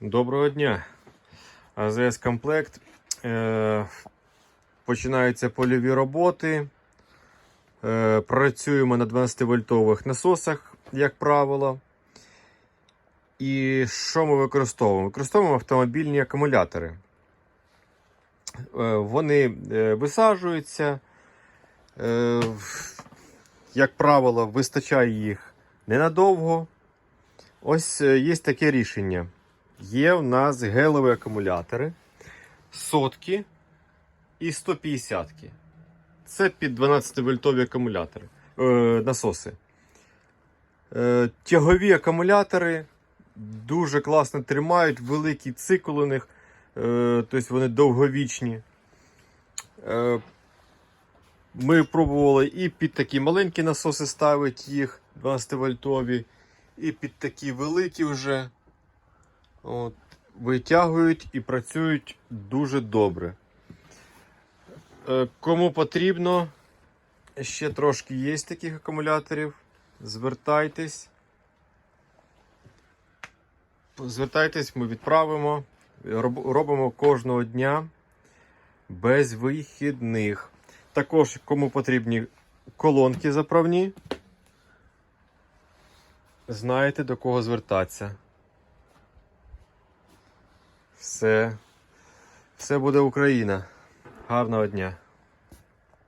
Доброго дня. АЗС комплект. Е, починаються польові роботи. Е, працюємо на 12-вольтових насосах, як правило. І що ми використовуємо? Використовуємо автомобільні акумулятори. Е, вони висаджуються. Як правило, вистачає їх ненадовго. Ось є таке рішення. Є в нас гелеві акумулятори сотки і 150. ки Це під 12-вольтові акумулятори, е, насоси. Е, тягові акумулятори дуже класно тримають, великий цикл у них, е, тобто вони довговічні. Е, ми пробували і під такі маленькі насоси ставити їх 12-вольтові, і під такі великі вже. От, витягують і працюють дуже добре. Е, Кому потрібно, ще трошки є таких акумуляторів. Звертайтесь. Звертайтесь, ми відправимо. Робимо кожного дня без вихідних. Також, кому потрібні колонки заправні, знаєте до кого звертатися. Все. Все буде Україна. Гарного дня.